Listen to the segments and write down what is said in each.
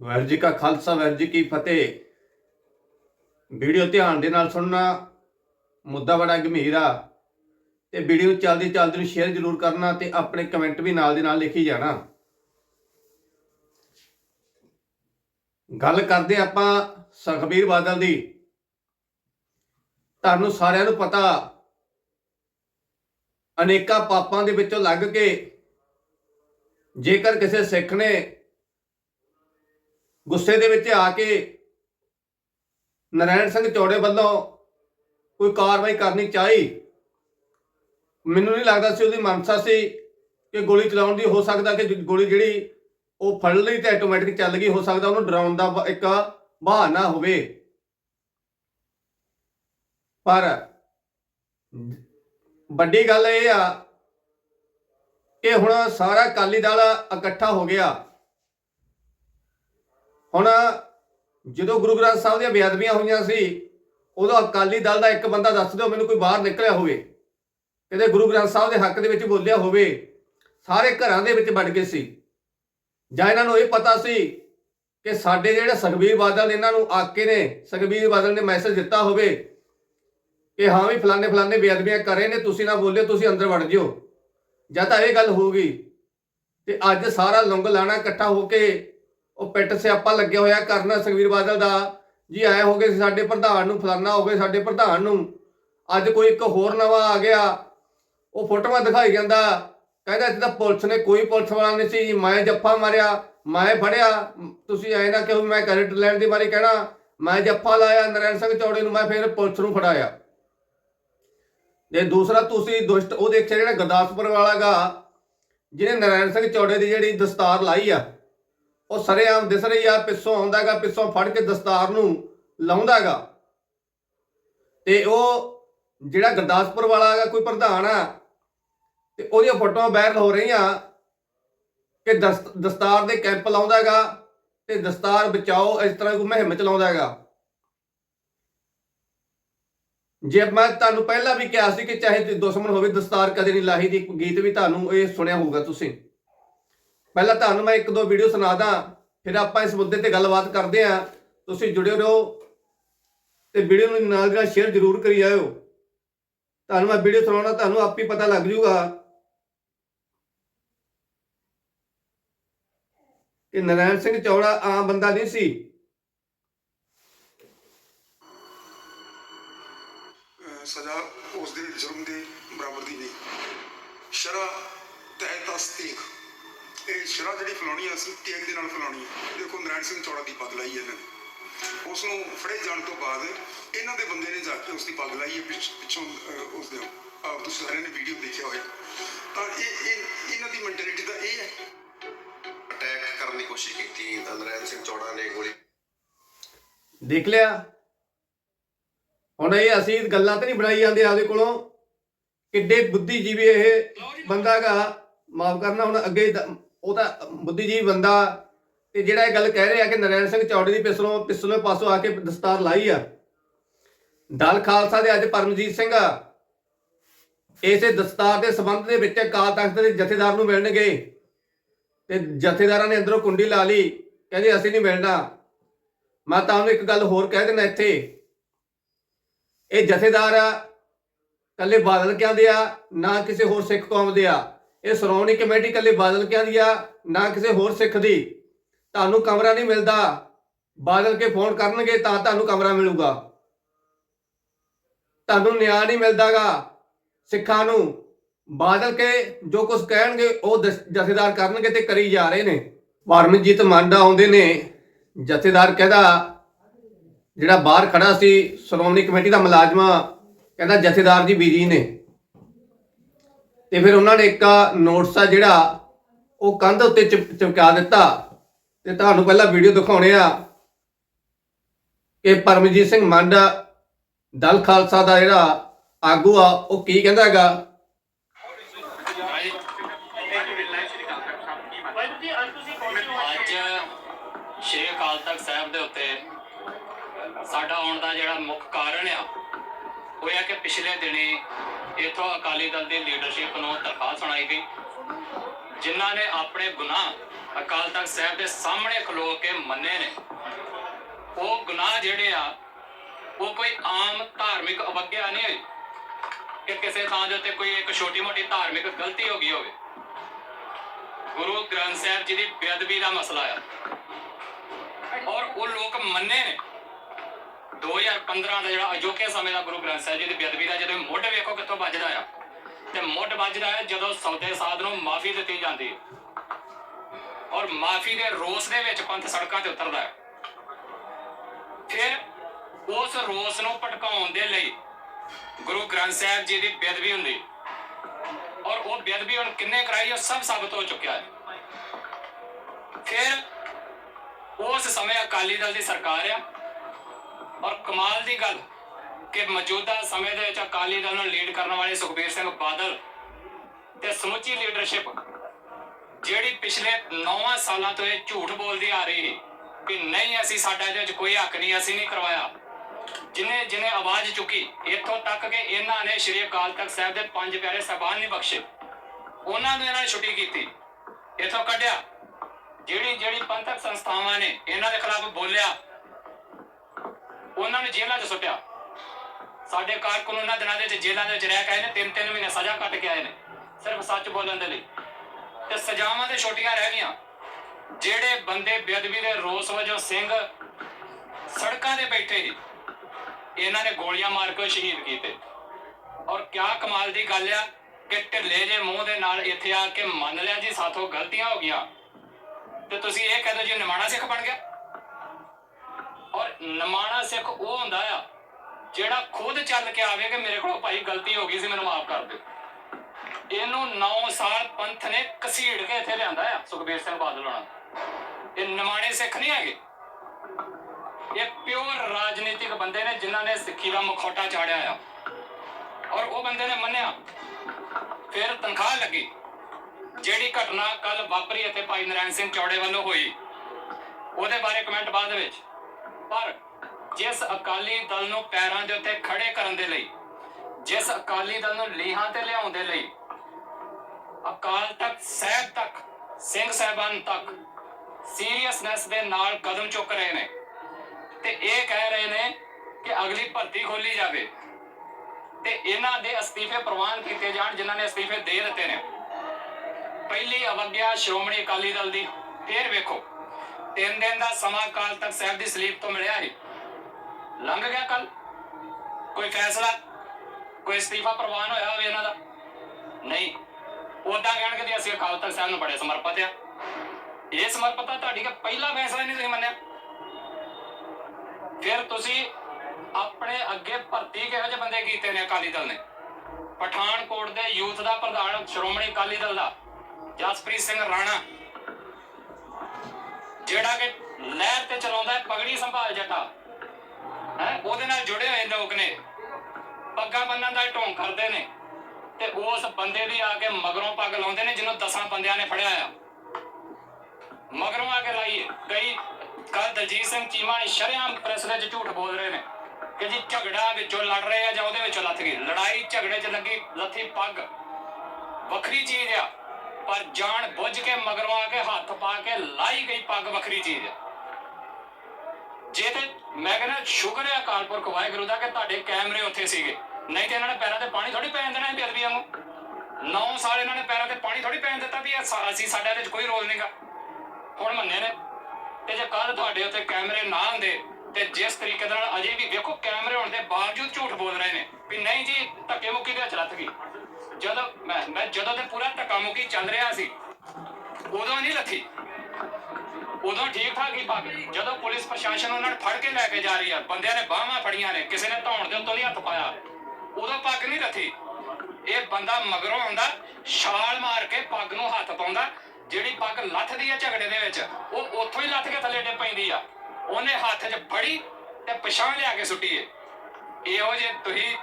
ਵਾਹਿਗੁਰੂ ਜੀ ਕਾ ਖਾਲਸਾ, ਵਾਹਿਗੁਰੂ ਜੀ ਕੀ ਫਤਿਹ। ਵੀਡੀਓ ਧਿਆਨ ਦੇ ਨਾਲ ਸੁਣਨਾ ਮੁੱਦਾ ਬੜਾ ਗੰਭੀਰ ਆ ਤੇ ਵੀਡੀਓ ਨੂੰ ਚੱਲਦੀ ਚੱਲਦੀ ਨੂੰ ਸ਼ੇਅਰ ਜ਼ਰੂਰ ਕਰਨਾ ਤੇ ਆਪਣੇ ਕਮੈਂਟ ਵੀ ਨਾਲ ਦੇ ਨਾਲ ਲਿਖੀ ਜਾਣਾ। ਗੱਲ ਕਰਦੇ ਆਪਾਂ ਸੁਖਬੀਰ ਬਾਦਲ ਦੀ। ਤੁਹਾਨੂੰ ਸਾਰਿਆਂ ਨੂੰ ਪਤਾ, ਅਨੇਕਾਂ ਪਾਪਾਂ ਦੇ ਵਿੱਚੋਂ ਲੱਗ ਕੇ ਜੇਕਰ ਕਿਸੇ ਸਿੱਖ ਨੇ ਗੁੱਸੇ ਦੇ ਵਿੱਚ ਆ ਕੇ ਨਰਾਇਣ ਸਿੰਘ ਚੌੜੇ ਵੱਲੋਂ ਕੋਈ ਕਾਰਵਾਈ ਕਰਨੀ ਚਾਹੀ, ਮੈਨੂੰ ਨਹੀਂ ਲੱਗਦਾ ਸੀ ਉਹਦੀ ਮਨਸਾ ਸੀ ਕਿ ਗੋਲੀ ਚਲਾਉਣ ਦੀ ਹੋ ਸਕਦਾ ਕਿ ਗੋਲੀ ਜਿਹੜੀ ਉਹ ਫੜ ਲਈ ਤੇ ਆਟੋਮੈਟਿਕ ਚੱਲ ਗਈ ਹੋ ਸਕਦਾ, ਉਹਨੂੰ ਡਰਾਉਣ ਦਾ ਬ- ਇੱਕ ਬਹਾਨਾ ਹੋਵੇ। ਪਰ ਵੱਡੀ ਗੱਲ ਇਹ ਆ ਕਿ ਹੁਣ ਸਾਰਾ ਅਕਾਲੀ ਦਲ ਇਕੱਠਾ ਹੋ ਗਿਆ। ਹੁਣ ਜਦੋਂ ਗੁਰੂ ਗ੍ਰੰਥ ਸਾਹਿਬ ਦੀਆਂ ਬੇਅਦਬੀਆਂ ਹੋਈਆਂ ਸੀ, ਉਦੋਂ ਅਕਾਲੀ ਦਲ ਦਾ ਇੱਕ ਬੰਦਾ ਦੱਸ ਦਿਓ, ਮੈਨੂੰ ਕੋਈ ਬਾਹਰ ਨਿਕਲਿਆ ਹੋਵੇ, ਕਿਤੇ ਗੁਰੂ ਗ੍ਰੰਥ ਸਾਹਿਬ ਦੇ ਹੱਕ ਦੇ ਵਿੱਚ ਬੋਲਿਆ ਹੋਵੇ, ਸਾਰੇ ਘਰਾਂ ਦੇ ਵਿੱਚ ਵੜ ਗਏ ਸੀ। ਜਾਂ ਇਹਨਾਂ ਨੂੰ ਇਹ ਪਤਾ ਸੀ ਕਿ ਸਾਡੇ ਜਿਹੜੇ ਸੁਖਬੀਰ ਬਾਦਲ ਇਹਨਾਂ ਨੂੰ ਆਕੇ ਨੇ, ਸੁਖਬੀਰ ਬਾਦਲ ਨੇ ਮੈਸੇਜ ਦਿੱਤਾ ਹੋਵੇ ਕਿ ਹਾਂ ਵੀ ਫਲਾਣੇ ਫਲਾਣੇ ਬੇਅਦਬੀਆਂ ਕਰ ਰਹੇ ਨੇ, ਤੁਸੀਂ ਨਾ ਬੋਲਿਓ, ਤੁਸੀਂ ਅੰਦਰ ਵੜ ਜਿਓ। ਜਾਂ ਤਾਂ ਇਹ ਗੱਲ ਹੋਊਗੀ ਤੇ ਅੱਜ ਸਾਰਾ ਲੰਗ ਲਾਣਾ ਇਕੱਠਾ ਹੋ ਕੇ ਉਹ ਪਿੱਟ ਸਿਆਪਾ ਲੱਗਿਆ ਹੋਇਆ ਕਰਨ ਸੁਖਬੀਰ ਬਾਦਲ ਦਾ। ਜੀ ਆਏ ਹੋ ਗਏ ਸੀ ਸਾਡੇ ਪ੍ਰਧਾਨ ਨੂੰ, ਫਲਾਨਾ ਹੋ ਗਏ ਸਾਡੇ ਪ੍ਰਧਾਨ ਨੂੰ। ਅੱਜ ਕੋਈ ਇੱਕ ਹੋਰ ਨਵਾਂ ਆ ਗਿਆ। ਉਹ ਫੋਟੋਆਂ ਦਿਖਾਈ ਜਾਂਦਾ। ਕਹਿੰਦਾ ਇੱਥੇ ਤਾਂ ਪੁਲਿਸ ਨੇ ਕੋਈ ਪੁਲਿਸ ਵਾਲਾ ਨਹੀਂ ਸੀ। ਮੈਂ ਜੱਫਾ ਮਾਰਿਆ, ਮੈਂ ਫੜਿਆ। ਤੁਸੀਂ ਐ ਨਾ ਕਹੋ ਮੈਂ ਕ੍ਰੈਡਿਟ ਲੈਣ ਦੀ ਬਾਰੇ ਕਹਿਣਾ। ਮੈਂ ਜੱਫਾ ਲਾਇਆ ਨਰੈਣ ਸਿੰਘ ਚੌੜੇ ਨੂੰ, ਮੈਂ ਫਿਰ ਪੁਲਿਸ ਨੂੰ ਫੜਾਇਆ। ਤੇ ਦੂਸਰਾ ਤੁਸੀਂ ਦੁਸ਼ਟ ਉਹ ਦੇਖਿਆ ਜਿਹੜਾ ਗੁਰਦਾਸਪੁਰ ਵਾਲਾ ਗਾ, ਜਿਹਨੇ ਨਰੈਣ ਸਿੰਘ ਚੌੜੇ ਦੀ ਜਿਹੜੀ ਦਸਤਾਰ ਲਾਈ ਆ। ਉਹ ਸਰੇਆਮ ਦਿਸ ਰਹੀ ਆ, ਪਿੱਛੋਂ ਆਉਂਦਾਗਾ, ਪਿੱਛੋਂ ਫੜ ਕੇ ਦਸਤਾਰ ਨੂੰ ਲਾਉਂਦਾਗਾ। ਤੇ ਉਹ ਜਿਹੜਾ ਗੁਰਦਾਸਪੁਰ ਵਾਲਾ ਹੈਗਾ, ਕੋਈ ਪ੍ਰਧਾਨ ਆ, ਤੇ ਉਹਦੀਆਂ ਫੋਟੋਆਂ ਵਾਇਰਲ ਹੋ ਰਹੀਆਂ ਕਿ ਦਸ- ਦਸਤਾਰ ਦੇ ਕੈਂਪ ਲਾਉਂਦਾਗਾ ਤੇ ਦਸਤਾਰ ਬਚਾਓ, ਇਸ ਤਰ੍ਹਾਂ ਕੋਈ ਮੁਹਿੰਮ ਚਲਾਉਂਦਾਗਾ। ਜੇ ਮੈਂ ਤੁਹਾਨੂੰ ਪਹਿਲਾਂ ਵੀ ਕਿਹਾ ਸੀ ਕਿ ਚਾਹੇ ਦੁਸ਼ਮਣ ਹੋਵੇ, ਦਸਤਾਰ ਕਦੇ ਨਹੀਂ ਲਾਹੀ ਦੀ ਗੀਤ ਵੀ ਤੁਹਾਨੂੰ ਇਹ ਸੁਣਿਆ ਹੋਊਗਾ ਤੁਸੀਂ। ਪਹਿਲਾਂ ਤੁਹਾਨੂੰ ਮੈਂ ਇੱਕ ਦੋ ਵੀਡੀਓ ਸੁਣਾਦਾ ਫਿਰ ਆਪਾਂ ਇਸ ਮੁੱਦੇ ਤੇ ਗੱਲਬਾਤ ਕਰਦੇ ਆਂ। ਤੁਸੀਂ ਜੁੜੇ ਰਹੋ ਤੇ ਵੀਡੀਓ ਨੂੰ ਨਾਲ ਨਾਲ ਸ਼ੇਅਰ ਜ਼ਰੂਰ ਕਰੀ ਜਾਇਓ ਤੁਹਾਨੂੰ ਮੈਂ ਵੀਡੀਓ ਸੁਣਾਉਣਾ, ਤੁਹਾਨੂੰ ਆਪੇ ਹੀ ਪਤਾ ਲੱਗ ਜੂਗਾ ਕਿ ਨਰਾਇਣ ਸਿੰਘ ਚੌੜਾ ਆਮ ਬੰਦਾ ਨਹੀਂ ਸੀ। ਸਜ਼ਾ ਉਸ ਦੇ ਜੁਰਮ ਦੇ ਬਰਾਬਰ ਦੀ ਨਹੀਂ। ਸ਼ਰਾ ਤਹਿ ਤਸਦੀਕ ਇਹ ਸ਼ਰਾ ਜਿਹੜੀ ਫਲਾਉਣੀ ਆ ਅਸੀਂ ਟੇਕ ਦੇ ਨਾਲ ਫਲਾਉਣੀ ਹੈ ਦੇਖੋ ਨਰਾਇਣ ਸਿੰਘ ਚੌੜਾ ਦੀ ਪੱਗ ਲਾਈ ਇਹਨਾਂ ਨੇ। ਉਸ ਨੂੰ ਫੜੇ ਜਾਣ ਤੋਂ ਬਾਅਦ ਇਹਨਾਂ ਦੇ ਬੰਦੇ ਨੇ ਜਾ ਕੇ ਉਸ ਦੀ ਪੱਗ ਲਾਈ ਹੈ ਪਿੱਛ- ਉਸ ਦੇ ਆਹ, ਤੁਸੀਂ ਸਾਰਿਆਂ ਨੇ ਵੀਡੀਓ ਦੇਖਿਆ ਹੋਇਆ। ਤਾਂ ਇਹ ਇਹ ਇਹਨਾਂ ਦੀ ਮੈਂਟੈਲਿਟੀ ਤਾਂ ਇਹ ਹੈ। ਅਟੈਕ ਕਰਨ ਦੀ ਕੋਸ਼ਿਸ਼ ਕੀਤੀ ਨਰੈਣ ਸਿੰਘ ਚੌੜਾ ਨੇ ਗੋਲੀ ਦੇਖ ਲਿਆ। ਹੁਣ ਇਹ ਅਸੀਂ ਗੱਲਾਂ ਤੇ ਨਹੀਂ ਬਣਾਈ ਜਾਂਦੇ ਆਪਦੇ ਕੋਲੋਂ। ਕਿੱਡੇ ਬੁੱਧੀਜੀਵੀ ਇਹ ਬੰਦਾਗਾ ਮਾਫ ਕਰਨਾ ਹੁਣ ਅੱਗੇ ਦ- ਉਹ ਤਾਂ ਬੁੱਧੀਜੀਵੀ ਬੰਦਾ ਤੇ ਜਿਹੜਾ ਇਹ ਗੱਲ ਕਹਿ ਰਿਹਾ ਕਿ ਨਰੈਣ ਸਿੰਘ ਚੌੜੀ ਦੀ ਪਿਸਲੋਂ ਪਿਸਲੋਂ ਪਾਸੋਂ ਆ ਕੇ ਦਸਤਾਰ ਲਾਈ ਆ। ਦਲ ਖਾਲਸਾ ਦੇ ਅੱਜ ਪਰਮਜੀਤ ਸਿੰਘ ਇਸੇ ਦਸਤਾਰ ਦੇ ਸੰਬੰਧ ਦੇ ਵਿੱਚ ਅਕਾਲ ਤਖਤ ਦੇ ਜਥੇਦਾਰ ਨੂੰ ਮਿਲਣਗੇ। ਤੇ ਜਥੇਦਾਰਾਂ ਨੇ ਅੰਦਰੋਂ ਕੁੰਡੀ ਲਾ ਲਈ, ਕਹਿੰਦੇ ਅਸੀਂ ਨਹੀਂ ਮਿਲਣਾ। ਮੈਂ ਤੁਹਾਨੂੰ ਇੱਕ ਗੱਲ ਹੋਰ ਕਹਿ ਦੇਣਾ ਇੱਥੇ। ਇਹ ਜਥੇਦਾਰ ਆ ਕੱਲੇ ਬਾਦਲ ਕਹਿੰਦੇ ਆ, ਨਾ ਕਿਸੇ ਹੋਰ ਸਿੱਖ ਕੌਮ ਦੇ ਆ। ਇਹ ਸ਼੍ਰੋਮਣੀ ਕਮੇਟੀ ਕੱਲੇ ਬਾਦਲ ਕਿਆਂ ਦੀ ਆ? ਨਾ ਕਿਸੇ ਹੋਰ ਸਿੱਖ ਦੀ। ਤੁਹਾਨੂੰ ਕਮਰਾ ਨਹੀਂ ਮਿਲਦਾ। ਬਾਦਲ ਕੇ ਫੋਨ ਕਰਨਗੇ ਤਾਂ ਤੁਹਾਨੂੰ ਕਮਰਾ ਮਿਲੂਗਾ। ਤੁਹਾਨੂੰ ਨਿਆਂ ਨਹੀਂ ਮਿਲਦਾਗਾ ਸਿੱਖਾਂ ਨੂੰ। ਬਾਦਲ ਕੇ ਜੋ ਕੁਝ ਕਹਿਣਗੇ, ਉਹ ਜਥੇਦਾਰ ਕਰਨਗੇ ਤੇ ਕਰੀ ਜਾ ਰਹੇ ਨੇ। ਪਰਮਜੀਤ ਮਾਂਡਾ ਆਉਂਦੇ ਨੇ। ਜਥੇਦਾਰ ਕਹਿੰਦਾ, ਜਿਹੜਾ ਬਾਹਰ ਖੜਾ ਸੀ, ਸ਼੍ਰੋਮਣੀ ਕਮੇਟੀ ਦਾ ਮੁਲਾਜ਼ਮ, ਕਹਿੰਦਾ ਜਥੇਦਾਰ ਜੀ ਬੀਜੀ ਨੇ। ਤੇ ਫਿਰ ਉਹਨਾਂ ਨੇ ਇੱਕ ਨੋਟਸ ਆ ਜਿਹੜਾ ਉਹ ਕੰਧ ਉੱਤੇ ਚਿਪਕਾ ਦਿੱਤਾ। ਤੇ ਤੁਹਾਨੂੰ ਪਹਿਲਾਂ ਵੀਡੀਓ ਦਿਖਾਉਣੇ ਆ ਕਿ ਪਰਮਜੀਤ ਸਿੰਘ ਮੰਡ ਦਲ ਖਾਲਸਾ ਦਾ ਜਿਹੜਾ ਆਗੂ ਆ, ਉਹ ਕੀ ਕਹਿੰਦਾ ਹੈਗਾ? ਸ਼੍ਰੀ ਅਕਾਲ ਤਖਤ ਸਾਹਿਬ ਦੇ ਉੱਤੇ ਸਾਡਾ ਆਉਣ ਦਾ ਜਿਹੜਾ ਮੁੱਖ ਕਾਰਨ ਆ, ਉਹ ਇਹ ਆ ਕਿ ਪਿਛਲੇ ਦਿਨੀ ਇੱਥੋਂ ਅਕਾਲੀ ਦਲ ਦੀ ਲੀਡਰਸ਼ਿਪ ਨੂੰ ਦਰਖਾਸਤ ਸੁਣਾਈ ਗਈ। ਜਿਨ੍ਹਾਂ ਨੇ ਆਪਣੇ ਗੁਨਾਹ ਅਕਾਲ ਤਖਤ ਸਾਹਿਬ ਦੇ ਸਾਹਮਣੇ ਖਲੋ ਕੇ ਮੰਨੇ ਨੇ। ਉਹ ਗੁਨਾਹ ਜਿਹੜੇ ਆ, ਉਹ ਕੋਈ ਆਮ ਧਾਰਮਿਕ ਅਵਗਿਆ ਨਹੀਂ ਹੋਈ। ਕਿ ਕਿਸੇ ਥਾਂ ਦੇ ਉੱਤੇ ਕੋਈ ਇੱਕ ਛੋਟੀ ਮੋਟੀ ਧਾਰਮਿਕ ਗਲਤੀ ਹੋ ਗਈ ਹੋਵੇ। ਗੁਰੂ ਗ੍ਰੰਥ ਸਾਹਿਬ ਜੀ ਦੀ ਬੇਅਦਬੀ ਦਾ ਮਸਲਾ ਆ। ਔਰ ਉਹ ਲੋਕ ਮੰਨੇ ਨੇ। 2015 ਦਾ ਜਿਹੜਾ ਅਜੋਕੇ ਸਮੇਂ ਦਾ ਗੁਰੂ ਗ੍ਰੰਥ ਸਾਹਿਬ ਜੀ ਦੀ ਬੇਅਦਬੀ ਦਾ, ਜਦੋਂ ਮੁੱਢ ਵੇਖੋ ਕਿੱਥੋਂ ਵੱਜਦਾ ਆ। ਤੇ ਮੁੱਢ ਵੱਜਦਾ ਹੈ ਜਦੋਂ ਸੌਦੇ ਸਾਧ ਨੂੰ ਮਾਫੀ ਦਿੱਤੀ ਜਾਂਦੀ ਔਰ ਮਾਫੀ ਦੇ ਰੋਸ ਦੇ ਵਿੱਚ ਪੰਥ ਸੜਕਾਂ ਤੇ ਉਤਰਦਾ ਹੈ। ਫਿਰ ਉਸ ਰੋਸ ਨੂੰ ਭਟਕਾਉਣ ਦੇ ਲਈ ਗੁਰੂ ਗ੍ਰੰਥ ਸਾਹਿਬ ਜੀ ਦੀ ਬੇਅਦਬੀ ਹੁੰਦੀ ਔਰ ਉਹ ਬੇਅਦਬੀ ਹੁਣ ਕਿੰਨੇ ਕਰਾਈ, ਉਹ ਸਭ ਸਾਬਤ ਹੋ ਚੁੱਕਿਆ ਹੈ। ਫਿਰ ਉਸ ਸਮੇਂ ਅਕਾਲੀ ਦਲ ਦੀ ਸਰਕਾਰ ਆ। ਔਰ ਕਮਾਲ ਦੀ ਗੱਲ ਕਿ ਮੌਜੂਦਾ ਸਮੇਂ ਦੇ ਵਿੱਚ ਅਕਾਲੀ ਦਲ ਨੂੰ ਲੀਡ ਕਰਨ ਵਾਲੇ ਸੁਖਬੀਰ ਸਿੰਘ ਬਾਦਲ ਤੇ ਸਮੁੱਚੀ ਲੀਡਰਸ਼ਿਪ ਜਿਹੜੀ ਪਿਛਲੇ 9 ਸਾਲਾਂ ਤੋਂ ਇਹ ਝੂਠ ਬੋਲਦੀ ਆ ਰਹੀ ਹੈ ਕਿ ਨਹੀਂ, ਅਸੀਂ ਸਾਡਾ ਇਹਦੇ ਵਿੱਚ ਕੋਈ ਹੱਕ ਨਹੀਂ, ਅਸੀਂ ਨਹੀਂ ਕਰਵਾਇਆ। ਜਿਨੇ ਜਿਨੇ ਆਵਾਜ਼ ਚੁੱਕੀ, ਇੱਥੋਂ ਤੱਕ ਕਿ ਇਹਨਾਂ ਨੇ ਸ਼੍ਰੀ ਅਕਾਲ ਤਖਤ ਸਾਹਿਬ ਦੇ ਪੰਜ ਪਿਆਰੇ ਸਹਿਬਾਨ ਨਹੀਂ ਬਖਸ਼ੇ। ਉਹਨਾਂ ਨੂੰ ਇਹਨਾਂ ਨੇ ਛੁੱਟੀ ਕੀਤੀ। ਇੱਥੋਂ ਕੱਢਿਆ। ਜਿਹੜੀ ਜਿਹੜੀ ਪੰਥਕ ਸੰਸਥਾਵਾਂ ਨੇ, ਇਹਨਾਂ ਦੇ ਖਿਲਾਫ ਬੋਲਿਆ। ਉਹਨਾਂ ਨੂੰ ਜੇਲ੍ਹਾਂ 'ਚ ਸੁੱਟਿਆ। ਸਾਡੇ ਕਾਰਕੁਨ ਉਹਨਾਂ ਦਿਨਾਂ ਦੇ ਵਿੱਚ ਜੇਲ੍ਹਾਂ ਦੇ ਵਿੱਚ ਰਹਿ ਕੇ ਆਏ ਨੇ, ਤਿੰਨ ਤਿੰਨ ਮਹੀਨੇ ਸਜ਼ਾ ਕੱਟ ਕੇ ਆਏ ਨੇ, ਸਿਰਫ ਸੱਚ ਬੋਲਣ ਦੇ ਲਈ। ਤੇ ਸਜ਼ਾਵਾਂ ਤੇ ਛੋਟੀਆਂ ਰਹਿ ਗਈਆਂ। ਜਿਹੜੇ ਬੰਦੇ ਬੇਅਦਬੀ ਦੇ ਰੋਸ ਵਜੋਂ ਸਿੰਘ ਸੜਕਾਂ ਤੇ ਬੈਠੇ ਸੀ, ਇਹਨਾਂ ਨੇ ਗੋਲੀਆਂ ਮਾਰ ਕੇ ਸ਼ਹੀਦ ਕੀਤੇ। ਔਰ ਕਿਆ ਕਮਾਲ ਦੀ ਗੱਲ ਆ ਕਿ ਢਿੱਲੇ ਜੇ ਮੂੰਹ ਦੇ ਨਾਲ ਇੱਥੇ ਆ ਕੇ ਮੰਨ ਲਿਆ ਜੀ, ਸਾਥੋਂ ਗਲਤੀਆਂ ਹੋ ਗਈਆਂ। ਤੇ ਤੁਸੀਂ ਇਹ ਕਹਿ ਦਿਓ ਜੀ, ਨਿਮਾਣਾ ਸਿੱਖ ਬਣ ਗਿਆ। ਔਰ ਨਿਮਾਣਾ ਸਿੱਖ ਉਹ ਹੁੰਦਾ ਆ ਜਿਹੜਾ ਖੁਦ ਚੱਲ ਕੇ ਆਵੇ ਕਿ ਮੇਰੇ ਕੋਲੋਂ ਭਾਈ ਗਲਤੀ ਹੋ ਗਈ ਸੀ, ਮੈਨੂੰ ਮਾਫ ਕਰ ਦਿਓ। ਇਹਨੂੰ 9 ਸਾਲ ਪੰਥ ਨੇ ਕਸੀੜ ਕੇ ਇੱਥੇ ਲਿਆਂਦਾ ਆ, ਸੁਖਬੀਰ ਸਿੰਘ ਬਾਦਲ ਹੋਣਾ। ਇਹ ਨਿਮਾਣੇ ਸਿੱਖ ਨਹੀਂ ਹੈਗੇ। ਇਹ ਪਿਓਰ ਰਾਜਨੀਤਿਕ ਬੰਦੇ ਨੇ ਜਿਨ੍ਹਾਂ ਨੇ ਸਿੱਖੀ ਦਾ ਮਖੌਟਾ ਚਾੜਿਆ ਆ। ਔਰ ਉਹ ਬੰਦੇ ਨੇ ਮੰਨਿਆ। ਫਿਰ ਤਨਖਾਹ ਲੱਗੀ। ਜਿਹੜੀ ਘਟਨਾ ਕੱਲ ਵਾਪਰੀ ਅਤੇ ਭਾਈ ਨਰੈਣ ਸਿੰਘ ਚੌੜੇ ਵੱਲੋਂ ਹੋਈ, ਉਹਦੇ ਬਾਰੇ ਕਮੈਂਟ ਬਾਅਦ ਵਿੱਚ। ਪਰ ਜਿਸ ਅਕਾਲੀ ਦਲ ਨੂੰ ਪੈਰਾਂ ਦੇ ਉੱਤੇ ਖੜੇ ਕਰਨ ਦੇ ਲਈ, ਜਿਸ ਅਕਾਲੀ ਦਲ ਨੂੰ ਲੀਹਾਂ ਤੇ ਲਿਆਉਣ ਦੇ ਲਈ, ਅਕਾਲ ਤਖਤ ਸਾਹਿਬ ਤੱਕ, ਸਿੰਘ ਸਾਹਿਬਾਨ ਤੱਕ ਸੀਰੀਅਸਨੈਸ ਦੇ ਨਾਲ ਕਦਮ ਚੁੱਕ ਰਹੇ ਨੇ ਤੇ ਇਹ ਕਹਿ ਰਹੇ ਨੇ ਕਿ ਅਗਲੀ ਭਰਤੀ ਖੋਲੀ ਜਾਵੇ ਤੇ ਇਹਨਾਂ ਦੇ ਅਸਤੀਫੇ ਪ੍ਰਵਾਨ ਕੀਤੇ ਜਾਣ ਜਿਨ੍ਹਾਂ ਨੇ ਅਸਤੀਫੇ ਦੇ ਦਿੱਤੇ ਨੇ। ਪਹਿਲੀ ਅਵਗਿਆ ਸ਼੍ਰੋਮਣੀ ਅਕਾਲੀ ਦਲ ਦੀ, ਫੇਰ ਵੇਖੋ। ਤਿੰਨ ਦਿਨ ਦਾ ਸਮਾਂ ਕਾਲ ਤੱਕ ਸਾਹਿਬ ਦੀ ਸਲੀਪ ਤੋਂ ਮਿਲਿਆ ਸੀ। ਲੰਘ ਗਿਆ ਕੱਲ। ਕੋਈ ਫੈਸਲਾ, ਕੋਈ ਅਸਤੀਫਾ ਪ੍ਰਵਾਨ ਹੋਇਆ ਹੋਵੇ ਇਹਨਾਂ ਦਾ? ਨਹੀਂ। ਉਦਾਂ ਕਹਿਣਗੇ ਕਿ ਅਸੀਂ ਅਕਾਲ ਤਖਤ ਸਾਹਿਬ ਨੂੰ ਬੜੇ ਸਮਰਪਿਤ ਆ। ਇਹ ਸਮਰਪਿਤਤਾ ਤੁਹਾਡੀ ਕਿ ਪਹਿਲਾ ਫੈਸਲਾ ਨਹੀਂ ਤੁਸੀਂ ਮੰਨਿਆ। ਫਿਰ ਤੁਸੀਂ ਆਪਣੇ ਅੱਗੇ ਭਰਤੀ ਕਿਹੋ ਜਿਹੇ ਬੰਦੇ ਕੀਤੇ ਨੇ ਅਕਾਲੀ ਦਲ ਨੇ? ਪਠਾਨਕੋਟ ਦੇ ਯੂਥ ਦਾ ਪ੍ਰਧਾਨ ਸ਼੍ਰੋਮਣੀ ਅਕਾਲੀ ਦਲ ਦਾ ਜਸਪ੍ਰੀਤ ਸਿੰਘ ਰਾਣਾ। ਜਿਹੜਾ ਕਿ ਲਹਿਰ ਤੇ ਚਲਾਉਂਦਾ ਪਗੜੀ ਸੰਭਾਲ ਜੱਟਾ। ਹੈ, ਉਹਦੇ ਨਾਲ ਜੁੜੇ ਹੋਏ ਲੋਕ ਨੇ। ਪੱਗਾਂ ਬੰਨਣ ਦਾ ਢੋਂਗ ਕਰਦੇ ਨੇ। ਤੇ ਉਸ ਬੰਦੇ ਦੀ ਆ ਕੇ ਮਗਰੋਂ ਪੱਗ ਲਾਉਂਦੇ ਨੇ, ਜਿਹਨੂੰ ਦਸਾਂ ਬੰਦਿਆਂ ਨੇ ਫੜਿਆ ਆ। ਮਗਰੋਂ ਆ ਕੇ ਲਾਈਏ। ਕਈ ਕੱਲ ਦਲਜੀਤ ਸਿੰਘ ਚੀਮਾ ਨੇ ਸ਼ਰੇਆਮ ਪ੍ਰੈਸ ਵਿੱਚ ਝੂਠ ਬੋਲ ਰਹੇ ਨੇ ਕਿ ਜੀ ਝਗੜਾ ਵਿੱਚੋਂ ਲੜ ਰਹੇ ਆ ਜਾਂ ਉਹਦੇ ਵਿੱਚੋਂ ਲੱਥ ਗਈ ਲੜਾਈ ਝਗੜੇ 'ਚ ਲੱਗੀ, ਲੱਥੀ ਪੱਗ। ਵੱਖਰੀ ਚੀਜ਼ ਆ। ਪਰ ਜਾਣ ਬੁੱਝ ਕੇ ਮਗਰੋਂ ਆ ਕੇ ਹੱਥ ਪਾ ਕੇ ਲਾਈ ਗਈ ਪੱਗ ਵੱਖਰੀ ਚੀਜ਼। ਆ ਜੇ ਤੇ ਮੈਂ ਕਹਿੰਦਾ ਸ਼ੁਕਰ ਹੈ ਅਕਾਲ ਪੁਰਖ ਵਾਹਿਗੁਰੂ ਦਾ ਕਿ ਤੁਹਾਡੇ ਕੈਮਰੇ ਉੱਥੇ ਸੀਗੇ। ਨਹੀਂ ਤੇ ਇਹਨਾਂ ਨੇ ਪੈਰਾਂ ਤੇ ਪਾਣੀ ਥੋੜੀ ਪੈਣ ਦੇਣਾ ਸੀ ਬੇਅਦਬੀਆਂ ਨੂੰ। 9 ਸਾਲ ਇਹਨਾਂ ਨੇ ਪੈਰਾਂ ਤੇ ਪਾਣੀ ਥੋੜੀ ਪੈਣ ਦਿੱਤਾ ਵੀ ਇਹ ਸਾ- ਅਸੀਂ ਸਾਡਾ ਇਹਦੇ ਚ ਕੋਈ ਰੋਲ ਨਹੀਂਗਾ। ਹੁਣ ਮੰਨੇ ਨੇ। ਤੇ ਜੇ ਕੱਲ ਤੁਹਾਡੇ ਉੱਤੇ ਕੈਮਰੇ ਨਾ ਹੁੰਦੇ ਤੇ ਜਿਸ ਤਰੀਕੇ ਦੇ ਨਾਲ ਅਜੇ ਵੀ ਵੇਖੋ ਕੈਮਰੇ ਹੋਣ ਦੇ ਬਾਵਜੂਦ ਝੂਠ ਬੋਲ ਰਹੇ ਨੇ ਵੀ ਨਹੀਂ ਜੀ, ਧੱਕੇ ਮੁੱਕੀ ਦੇ ਹੱਥ ਲੱਥ ਗਈ। ਜਦੋਂ ਮੈਂ ਮੈਂ ਜਦੋਂ ਤੇ ਪੂਰਾ ਧੱਕਾ ਚੱਲ ਰਿਹਾ ਸੀ, ਉਦੋਂ ਨਹੀਂ ਲੱਥੀ। ਉਦੋਂ ਠੀਕ ਠਾਕ ਹੀ ਪੱਗ ਜਦੋਂ ਪੁਲਿਸ ਪ੍ਰਸ਼ਾਸਨ ਉਹਨਾਂ ਨੂੰ ਫੜ ਕੇ ਲੈ ਕੇ ਜਾ ਰਹੀ ਆ, ਬੰਦਿਆਂ ਨੇ ਬਾਹਾਂ ਫੜੀਆਂ ਨੇ, ਕਿਸੇ ਨੇ ਧੌਣ ਦੇ ਉੱਤੋਂ ਦੀ ਹੱਥ ਪਾਇਆ। ਉਦੋਂ ਪੱਗ ਨਹੀਂ ਲੱਥੀ। ਇਹ ਬੰਦਾ ਮਗਰੋਂ ਆਉਂਦਾ, ਛਾਲ ਮਾਰ ਕੇ ਪੱਗ ਨੂੰ ਹੱਥ ਪਾਉਂਦਾ, ਜਿਹੜੀ ਪੱਗ ਲੱਥਦੀ ਆ ਝਗੜੇ ਦੇ ਵਿੱਚ, ਉਹ ਉੱਥੋਂ ਹੀ ਲੱਥ ਕੇ ਥੱਲੇ ਡੇ ਪੈਂਦੀ ਆ। ਉਹਨੇ ਹੱਥ 'ਚ ਫੜੀ ਤੇ ਪਛਾਣ ਲਿਆ ਕੇ ਸੁੱਟੀ ਏ। ਇਹੋ ਜੇ ਤੁਸੀਂ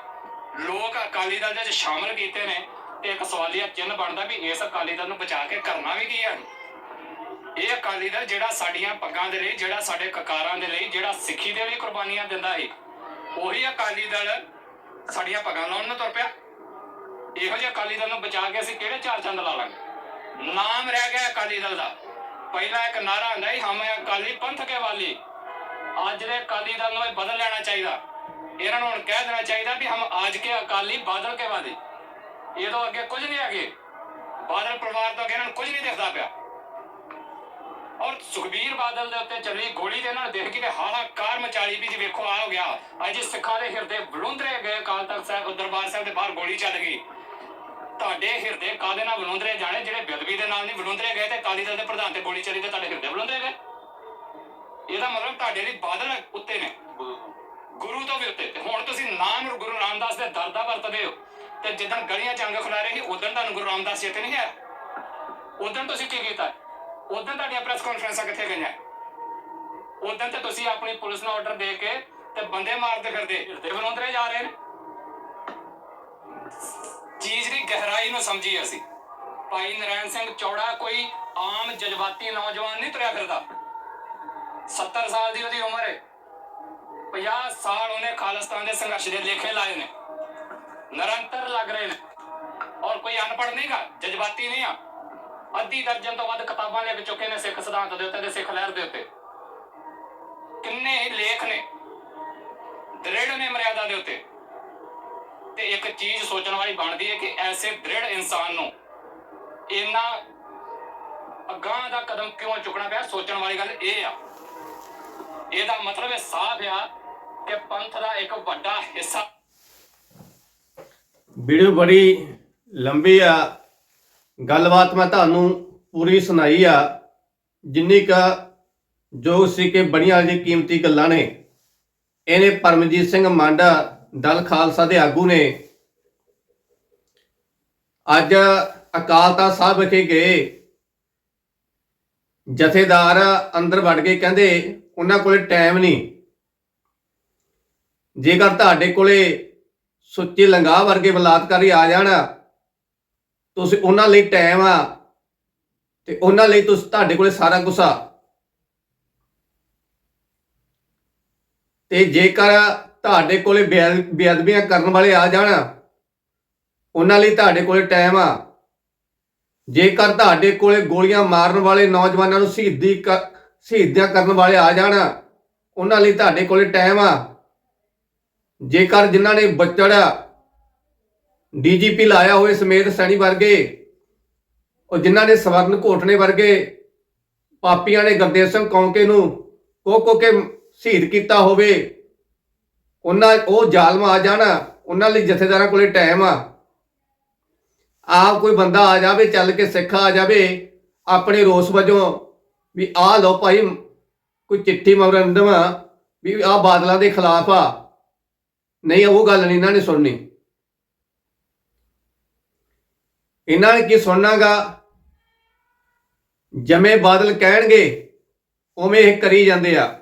ਲੋਕ ਅਕਾਲੀ ਦਲ ਦੇ ਵਿੱਚ ਸ਼ਾਮਲ ਕੀਤੇ ਨੇ ਤੇ ਇੱਕ ਸਵਾਲੀਆ ਚਿੰਨ੍ਹ ਬਣਦਾ ਵੀ ਇਸ ਅਕਾਲੀ ਦਲ ਨੂੰ ਬਚਾ ਕੇ ਕਰਨਾ ਵੀ ਕੀ ਹੈ ਇਹ ਅਕਾਲੀ ਦਲ ਜਿਹੜਾ ਸਾਡੀਆਂ ਪੱਗਾਂ ਦੇ ਲਈ, ਜਿਹੜਾ ਸਾਡੇ ਕਕਾਰਾਂ ਦੇ ਲਈ, ਜਿਹੜਾ ਸਿੱਖੀ ਦੇ ਲਈ ਕੁਰਬਾਨੀਆਂ ਦਿੰਦਾ ਸੀ, ਉਹੀ ਅਕਾਲੀ ਦਲ ਸਾਡੀਆਂ ਪੱਗਾਂ ਲਾਉਣ ਨੂੰ ਤੁਰ ਪਿਆ। ਇਹੋ ਜਿਹੇ ਅਕਾਲੀ ਦਲ ਨੂੰ ਬਚਾ ਕੇ ਅਸੀਂ ਕਿਹੜੇ ਚਾਰ ਚੰਦ ਲਾ ਲਾਂਗੇ? ਨਾਮ ਰਹਿ ਗਿਆ ਅਕਾਲੀ ਦਲ ਦਾ। ਪਹਿਲਾ ਇੱਕ ਨਾਰਾ ਹੁੰਦਾ ਸੀ, ਹਮੇ ਅਕਾਲੀ ਪੰਥ ਕੇ ਵਾਲੀ। ਅੱਜ ਦੇ ਅਕਾਲੀ ਦਲ ਨੂੰ ਇਹ ਬਦਲ ਲੈਣਾ ਚਾਹੀਦਾ। ਇਹਨਾਂ ਨੂੰ ਹੁਣ ਕਹਿ ਦੇਣਾ ਚਾਹੀਦਾ ਵੀ ਹਮ ਅੱਜ ਕੇ ਅਕਾਲੀ ਬਾਦਲ ਕੇ ਵਾਲੀ ਇਹ ਤੋਂ ਅੱਗੇ ਕੁਝ ਨਹੀਂ ਅੱਗੇ ਬਾਦਲ ਪਰਿਵਾਰ ਤੋਂ ਅੱਗੇ ਇਹਨਾਂ ਨੂੰ ਕੁਝ ਨਹੀਂ ਦਿਖਦਾ ਪਿਆ। ਔਰ ਸੁਖਬੀਰ ਬਾਦਲ ਦੇ ਉੱਤੇ ਚੱਲੀ ਗੋਲੀ ਦੇ ਨਾਲ ਦੇਖ ਕੇ ਹਾਹਾਕਾਰ ਮਚਾਈ ਵੀ ਜੀ ਵੇਖੋ, ਆ ਹੋ ਗਿਆ। ਅੱਜ ਸਿੱਖਾਂ ਦੇ ਹਿਰਦੇ ਬਲੁੰਦਰੇ ਗਏ, ਅਕਾਲ ਤਖਤ ਸਾਹਿਬ ਦਰਬਾਰ ਸਾਹਿਬ ਦੇ ਬਾਹਰ ਗੋਲੀ ਚੱਲ ਗਈ। ਤੁਹਾਡੇ ਹਿਰਦੇ ਕਾਦੇ ਨਾਲ ਬਲੁੰਦਰੇ ਜਾਣੇ? ਜਿਹੜੇ ਬਿਦਵੀ ਦੇ ਨਾਲ ਨਹੀਂ ਬਲੁੰਦਰੇ ਗਏ ਤੇ ਅਕਾਲੀ ਦਲ ਦੇ ਪ੍ਰਧਾਨ ਤੇ ਗੋਲੀ ਚੱਲੀ ਤੇ ਤੁਹਾਡੇ ਹਿਰਦੇ ਬਲੁੰਦਰੇ ਗਏ। ਇਹਦਾ ਮਤਲਬ ਤੁਹਾਡੇ ਲਈ ਬਾਦਲ ਉੱਤੇ ਨੇ। ਗੁਰੂ ਤੋਂ ਵੀ ਉੱਤੇ। ਤੇ ਹੁਣ ਤੁਸੀਂ ਨਾਮ ਗੁਰੂ ਰਾਮਦਾਸ ਦੇ ਦਰ ਦਾ ਵਰਤਦੇ ਹੋ। ਤੇ ਜਿੱਦਣ ਗਲੀਆਂ ਚ ਅੰਗ ਖੁਲਾ ਰਹੇ ਸੀ ਉਦੋਂ ਤੁਹਾਨੂੰ ਗੁਰੂ ਰਾਮਦਾਸ ਚੇਤੇ ਨਹੀਂ ਹੈ? ਉਦੋਂ ਤੁਸੀਂ ਕੀ ਕੀਤਾ? ਉਦੋਂ ਤੁਹਾਡੀਆਂ ਪ੍ਰੈਸ ਕਾਨਫਰੰਸਾਂ ਕਿੱਥੇ ਗਈਆਂ? ਉਦੋਂ ਤੇ ਤੁਸੀਂ ਆਪਣੀ ਪੁਲਿਸ ਨੂੰ ਆਰਡਰ ਦੇ ਕੇ ਤੇ ਬੰਦੇ ਮਾਰਦੇ ਫਿਰਦੇ, ਹਿਰਦੇ ਬਲੁੰਦਰੇ ਜਾ ਰਹੇ ਨੇ। ਚੀਜ਼ ਦੀ ਗਹਿਰਾਈ ਨੂੰ ਸਮਝੀ ਅਸੀਂ। ਭਾਈ ਨਰੈਣ ਸਿੰਘ ਚੌੜਾ ਕੋਈ ਆਮ ਜਜ਼ਬਾਤੀ ਨੌਜਵਾਨ ਨਹੀਂ ਤੁਰਿਆ ਫਿਰਦਾ। 70 ਸਾਲ ਦੀ ਉਹਦੀ ਉਮਰ ਹੈ। 50 ਸਾਲ ਉਹਨੇ ਖਾਲਿਸਤਾਨ ਦੇ ਸੰਘਰਸ਼ ਦੇ ਲੇਖੇ ਲਾਏ ਨੇ। ਨਿਰੰਤਰ ਲੱਗ ਰਹੇ ਨੇ। ਔਰ ਕੋਈ ਅਨਪੜ੍ਹ ਨਹੀਂਗਾ ਜਜ਼ਬਾਤੀ ਨਹੀਂ ਆ। ਅੱਧੀ ਦਰਜਨ ਤੋਂ ਵੱਧ ਕਿਤਾਬਾਂ ਲਿਖ ਚੁੱਕੇ ਨੇ ਸਿੱਖ ਸਿਧਾਂਤ ਦੇ ਉੱਤੇ ਤੇ ਸਿੱਖ ਲਹਿਰ ਦੇ ਉੱਤੇ। ਕਿੰਨੇ ਹੀ ਲੇਖ ਨੇ। ਦ੍ਰਿੜ ਨੇ ਮਰਿਆਦਾ ਦੇ ਉੱਤੇ। ਤੇ ਇੱਕ ਚੀਜ਼ ਸੋਚਣ ਵਾਲੀ ਬਣਦੀ ਹੈ ਕਿ ਐਸੇ ਦ੍ਰਿੜ ਇਨਸਾਨ ਨੂੰ ਇੰਨਾ ਅਗਾਂਹ ਦਾ ਕਦਮ ਕਿਉਂ ਚੁੱਕਣਾ ਪਿਆ, ਸੋਚਣ ਵਾਲੀ ਗੱਲ ਇਹ ਆ। ਇਹਦਾ ਮਤਲਬ ਇਹ ਸਾਫ਼ ਆ ਕਿ ਪੰਥ ਦਾ ਇੱਕ ਵੱਡਾ ਹਿੱਸਾ। ਵੀਡੀਓ ਬੜੀ ਲੰਬੀ ਆ। ਗੱਲਬਾਤ ਮੈਂ ਤੁਹਾਨੂੰ ਪੂਰੀ ਸੁਣਾਈ ਆ। ਜਿੰਨੀ ਕ ਜੋ ਸੀ ਕਿ ਬੜੀਆਂ ਜੀ ਕੀਮਤੀ ਗੱਲਾਂ ਨੇ, ਇਹਨੇ ਪਰਮਜੀਤ ਸਿੰਘ ਮਾਂਡਾ, ਦਲ ਖਾਲਸਾ ਦੇ ਆਗੂ ਨੇ ਅੱਜ ਅਕਾਲ ਤਖਤ ਸਾਹਿਬ ਵਿਖੇ ਗਏ। ਜਥੇਦਾਰ ਅੰਦਰ ਵੜ ਕੇ ਕਹਿੰਦੇ, ਉਹਨਾਂ ਕੋਲੇ ਟਾਈਮ ਨਹੀਂ ਜੇਕਰ ਤੁਹਾਡੇ ਕੋਲੇ ਸੁੱਚੇ ਲੰਗਾ ਵਰਗੇ ਬਲਾਤਕਾਰੀ ਆ ਜਾਣ, ਤੁਸੀਂ ਉਹਨਾਂ ਲਈ ਟਾਈਮ ਆ, ਤੇ ਉਹਨਾਂ ਲਈ ਤੁਸੀਂ ਤੁਹਾਡੇ ਕੋਲੇ ਸਾਰਾ ਗੁੱਸਾ ਤੇ ਜੇਕਰ ਤੁਹਾਡੇ ਕੋਲੇ ਬੇਅਦ- ਬੇਅਦਬੀਆਂ ਕਰਨ ਵਾਲੇ ਆ ਜਾਣ, ਉਹਨਾਂ ਲਈ ਤੁਹਾਡੇ ਕੋਲੇ ਟਾਈਮ ਆ। ਜੇਕਰ ਤੁਹਾਡੇ ਕੋਲੇ ਗੋਲੀਆਂ ਮਾਰਨ ਵਾਲੇ ਨੌਜਵਾਨਾਂ ਨੂੰ ਸ਼ਹੀਦੀ ਕ- ਸ਼ਹੀਦੀਆਂ ਕਰਨ ਵਾਲੇ ਆ ਜਾਣ, ਉਹਨਾਂ ਲਈ ਤੁਹਾਡੇ ਕੋਲੇ ਟਾਈਮ ਆ। ਜੇਕਰ ਜਿਨ੍ਹਾਂ ਨੇ ਬੱਚੜ ਡੀਜੀਪੀ ਲਾਇਆ ਹੋਏ ਸਮੇਤ ਸੈਣੀ ਵਰਗੇ ਉਹ ਜਿਨ੍ਹਾਂ ਨੇ ਸਵਰਨ ਘੋਟਣੇ ਵਰਗੇ ਪਾਪੀਆਂ ਨੇ ਗੁਰਦੇਵ ਸਿੰਘ ਕੌਂਕੇ ਨੂੰ ਕੋ ਕੋ ਕੇ ਸ਼ਹੀਦ ਕੀਤਾ ਹੋਵੇ, ਉਹਨਾਂ ਉਹ ਜ਼ਾਲਮ ਆ ਜਾਣ, ਉਹਨਾਂ ਲਈ ਜਥੇਦਾਰਾਂ ਕੋਲੇ ਟਾਈਮ ਆ। ਆਪ ਕੋਈ ਬੰਦਾ ਆ ਜਾਵੇ, ਚੱਲ ਕੇ ਸਿੱਖ ਆ ਜਾਵੇ, ਆਪਣੇ ਰੋਸ ਵਜੋਂ ਵੀ ਆਹ ਲਓ ਭਾਈ, ਕੋਈ ਚਿੱਠੀ ਮੈਮੋਰੰਡਮ ਵੀ ਆਹ ਬਾਦਲਾਂ ਦੇ ਖਿਲਾਫ ਆ। ਨਹੀਂ, ਉਹ ਗੱਲ ਨਹੀਂ, ਇਹਨਾਂ ਨੇ ਸੁਣਨੀ। ਇਹਨਾਂ ਨੇ ਕੀ ਸੁਣਨਾਗਾ? ਜਮੇ ਬਾਦਲ ਕਹਿਣਗੇ, ਉਵੇਂ ਇਹ ਕਰੀ ਜਾਂਦੇ ਆ।